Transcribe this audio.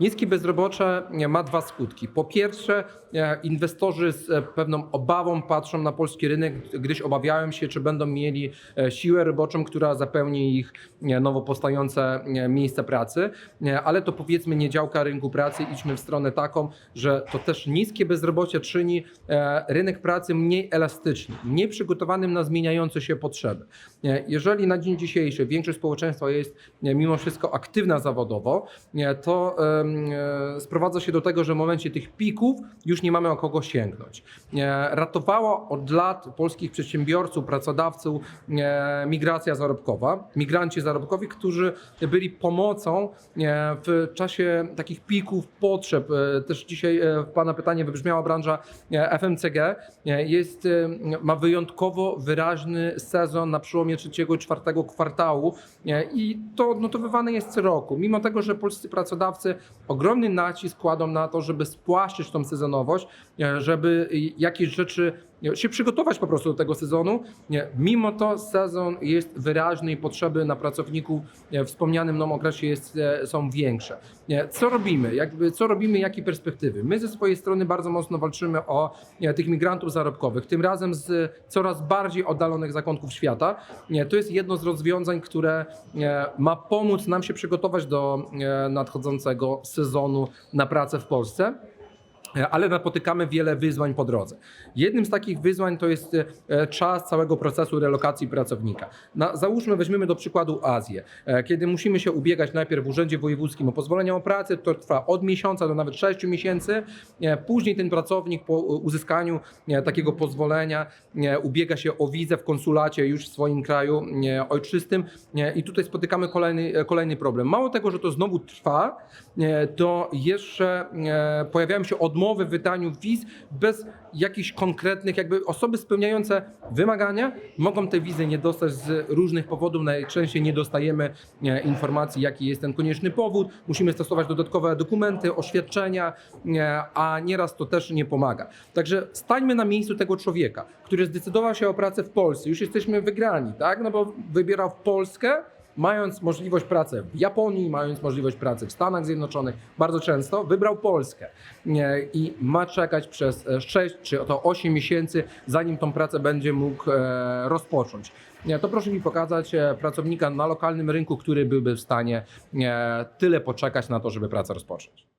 Niskie bezrobocie e, ma dwa skutki. Po pierwsze, e, inwestorzy z e, pewną obawą patrzą na polski rynek, gdyż obawiają się, czy będą mieli siłę roboczą, która zapełni ich nowo powstające miejsca pracy, ale to powiedzmy nie działka rynku pracy, idźmy w stronę taką, że to też niskie bezrobocie czyni rynek pracy mniej elastyczny, mniej przygotowanym na zmieniające się potrzeby. Jeżeli na dzień dzisiejszy większość społeczeństwa jest mimo wszystko aktywna zawodowo, to sprowadza się do tego, że w momencie tych pików już nie mamy o kogo sięgnąć. E, Ratowała od lat polskich przedsiębiorców, pracodawców e, migracja zarobkowa, migranci zarobkowi, którzy byli pomocą e, w czasie takich pików potrzeb. E, Też dzisiaj e, w Pana pytanie wybrzmiała branża e, FMCG. E, Jest, e, ma wyjątkowo wyraźny sezon na przełomie trzeciego i czwartego kwartału e, i to odnotowywane jest co roku. Mimo tego, że polscy pracodawcy ogromny nacisk kładą na to, żeby spłaszczyć tą sezonowość, e, żeby jakieś rzeczy nie, się przygotować po prostu do tego sezonu. Nie, mimo to sezon jest wyraźny i potrzeby na pracowników e, w wspomnianym nam okresie jest, e, są większe. Co robimy? Jakby, co robimy? Jakie perspektywy? My ze swojej strony bardzo mocno walczymy o e, tych migrantów zarobkowych, tym razem z coraz bardziej oddalonych zakątków świata. To jest jedno z rozwiązań, które e, ma pomóc nam się przygotować do e, nadchodzącego sezonu na pracę w Polsce ale napotykamy wiele wyzwań po drodze. Jednym z takich wyzwań to jest e, czas całego procesu relokacji pracownika. Na, załóżmy, weźmiemy do przykładu Azję, e, kiedy musimy się ubiegać najpierw w Urzędzie Wojewódzkim o pozwolenie o pracę, to trwa od miesiąca do nawet 6 miesięcy. E, Później ten pracownik po uzyskaniu takiego pozwolenia ubiega się o wizę w konsulacie już w swoim kraju ojczystym i tutaj spotykamy kolejny, kolejny problem. Mało tego, że to znowu trwa, to jeszcze pojawiają się odmowy w wydaniu wiz bez jakichś konkretnych, jakby osoby spełniające wymagania mogą te wizy nie dostać z różnych powodów. Najczęściej nie dostajemy e, informacji, jaki jest ten konieczny powód. Musimy stosować dodatkowe dokumenty, oświadczenia, e, a nieraz to też nie pomaga. Także stańmy na miejscu tego człowieka, który zdecydował się o pracę w Polsce. Już jesteśmy wygrani, tak? No bo wybierał Polskę, mając możliwość pracy w Japonii, mając możliwość pracy w Stanach Zjednoczonych, bardzo często wybrał Polskę i ma czekać przez e, 6 czy to 8 miesięcy, zanim tą pracę będzie mógł e, rozpocząć. To proszę mi pokazać e, pracownika na lokalnym rynku, który byłby w stanie e, tyle poczekać na to, żeby pracę rozpocząć.